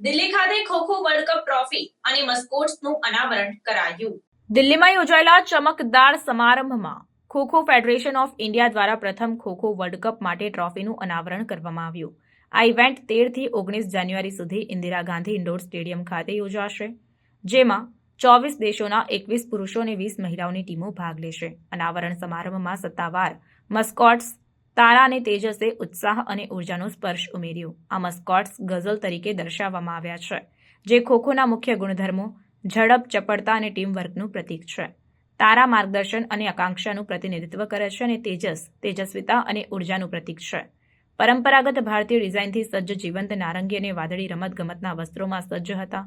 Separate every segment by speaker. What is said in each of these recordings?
Speaker 1: દિલ્હી ખાતે kho kho world cup trophy અને મસ્કોટ્સનું અનાવરણ કરાયું.
Speaker 2: દિલ્હીમાં યોજાયેલા ચમકદાર સમારંભમાં ખોખો ફેડરેશન ઓફ ઇન્ડિયા દ્વારા પ્રથમ ખોખો વર્લ્ડ કપ માટે ટ્રોફીનું અનાવરણ કરવામાં આવ્યું. આ ઇવેન્ટ તેરથી ઓગણીસ જાન્યુઆરી સુધી ઇન્દિરા ગાંધી ઇન્ડોર સ્ટેડિયમ ખાતે યોજાશે, જેમાં ચોવીસ દેશોના એકવીસ પુરુષો અને વીસ મહિલાઓની ટીમો ભાગ લેશે. અનાવરણ સમારંભમાં સત્તાવાર મસ્કોટ્સ તારા અને તેજસે ઉત્સાહ અને ઉર્જાનો સ્પર્શ ઉમેર્યો. આ મસ્કોટ્સ ગઝલ તરીકે દર્શાવવામાં આવ્યા છે, જે ખોખોના મુખ્ય ગુણધર્મો, ઝડપ, ચપળતા અને ટીમવર્કનું પ્રતીક છે. તારા માર્ગદર્શન અને આકાંક્ષાનું પ્રતિનિધિત્વ કરે છે અને તેજસ, તેજસ્વીતા અને ઉર્જાનું પ્રતીક છે. પરંપરાગત ભારતીય ડિઝાઇનથી સજ્જ જીવંત નારંગી અને વાદળી રમતગમતના વસ્ત્રોમાં સજ્જ હતા.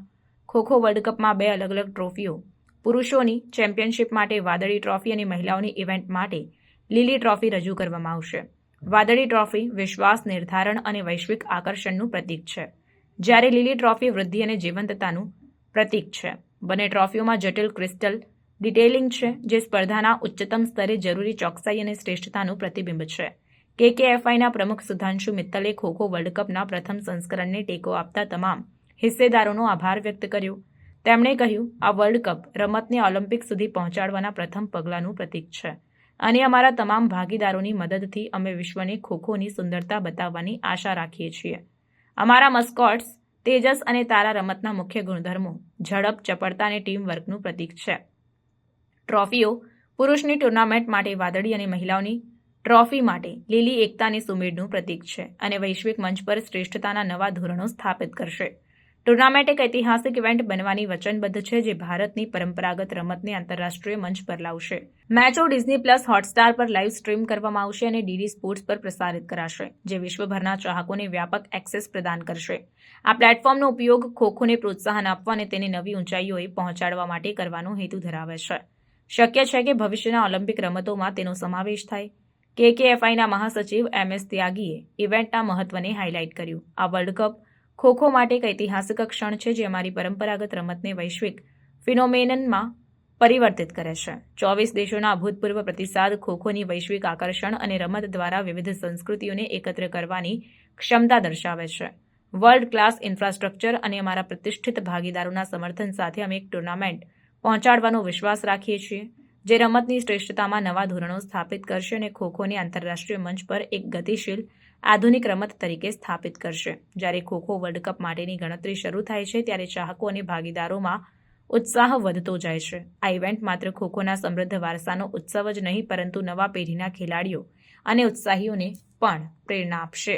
Speaker 2: ખોખો વર્લ્ડ કપમાં બે અલગ અલગ ટ્રોફીઓ, પુરુષોની ચેમ્પિયનશિપ માટે વાદળી ટ્રોફી અને મહિલાઓની ઇવેન્ટ માટે લીલી ટ્રોફી રજૂ કરવામાં આવશે. વાદળી ટ્રોફી વિશ્વાસ, નિર્ધારણ અને વૈશ્વિક આકર્ષણનું પ્રતીક છે. જ્યારે લીલી ટ્રોફી વૃદ્ધિ અને જીવંતતાનું પ્રતીક છે. બંને ટ્રોફીઓમાં જટિલ ક્રિસ્ટલ ડિટેલિંગ છે, જે સ્પર્ધાના ઉચ્ચતમ સ્તરે જરૂરી ચોકસાઈ અને શ્રેષ્ઠતાનું પ્રતિબિંબ છે. કેકેએફઆઈના પ્રમુખ સુધાંશુ મિત્તલે ખોખો વર્લ્ડ કપના પ્રથમ સંસ્કરણને ટેકો આપતા તમામ હિસ્સેદારોનો આભાર વ્યક્ત કર્યો. તેમણે કહ્યું, આ વર્લ્ડ કપ રમતને ઓલિમ્પિક સુધી પહોંચાડવાના પ્રથમ પગલાંનું પ્રતીક છે. અને અમારા તમામ ભાગીદારોની મદદથી અમે વિશ્વને ખોખોની સુંદરતા બતાવવાની આશા રાખીએ છીએ. અમારા મસ્કોટ્સ, તેજસ અને તારા રમતના મુખ્ય ગુણધર્મો, ઝડપ, ચપળતા અને ટીમ વર્કનું પ્રતીક છે. ટ્રોફીઓ, પુરુષની ટુર્નામેન્ટ માટે વાદળી અને મહિલાઓની ટ્રોફી માટે લીલી એકતાની સુમેળનું પ્રતીક છે અને વૈશ્વિક મંચ પર શ્રેષ્ઠતાના નવા ધોરણો સ્થાપિત કરશે. ટુર્નામેન્ટ એક ઐતિહાસિક ઇવેન્ટ બનવાની વચનબદ્ધ છે જે ભારતની પરંપરાગત રમતને આંતરરાષ્ટ્રીય મંચ પર લાવશે. મેચો ડિઝની પ્લસ હોટસ્ટાર પર લાઈવ સ્ટ્રીમ કરવામાં આવશે અને ડીડી સ્પોર્ટ્સ પર પ્રસારિત કરાશે, જે વિશ્વભરના ચાહકોને વ્યાપક એક્સેસ પ્રદાન કરશે. આ પ્લેટફોર્મનો ઉપયોગ ખોખોને પ્રોત્સાહન આપવા અને તેને નવી ઊંચાઈઓએ પહોંચાડવા માટે કરવાનો હેતુ ધરાવે છે. શક્ય છે કે ભવિષ્યના ઓલિમ્પિક રમતોમાં તેનો સમાવેશ થાય. કેકેએફઆઈના મહાસચિવ એમ એસ ત્યાગીએ ઇવેન્ટના મહત્વને હાઇલાઇટ કર્યું. આ વર્લ્ડ કપ ખોખો માટે એક ઐતિહાસિક ક્ષણ છે જે અમારી પરંપરાગત રમતને વૈશ્વિક ફિનોમેનનમાં પરિવર્તિત કરે છે. ચોવીસ દેશોના અભૂતપૂર્વ પ્રતિસાદ, ખોખોની વૈશ્વિક આકર્ષણ અને રમત દ્વારા વિવિધ સંસ્કૃતિઓને એકત્ર કરવાની ક્ષમતા દર્શાવે છે. વર્લ્ડ ક્લાસ ઇન્ફ્રાસ્ટ્રક્ચર અને અમારા પ્રતિષ્ઠિત ભાગીદારોના સમર્થન સાથે અમે એક ટુર્નામેન્ટ પહોંચાડવાનો વિશ્વાસ રાખીએ છીએ. જે રમતની શ્રેષ્ઠતામાં નવા ધોરણો સ્થાપિત કરશે અને ખોખોને આંતરરાષ્ટ્રીય મંચ પર એક ગતિશીલ, આધુનિક રમત તરીકે સ્થાપિત કરશે. જ્યારે ખોખો વર્લ્ડ કપ માટેની ગણતરી શરૂ થાય છે, ત્યારે ચાહકો અને ભાગીદારોમાં ઉત્સાહ વધતો જાય છે. આ ઇવેન્ટ માત્ર ખોખોના સમૃદ્ધ વારસાનો ઉત્સવ જ નહીં, પરંતુ નવા પેઢીના ખેલાડીઓ અને ઉત્સાહીઓને પણ પ્રેરણા આપશે.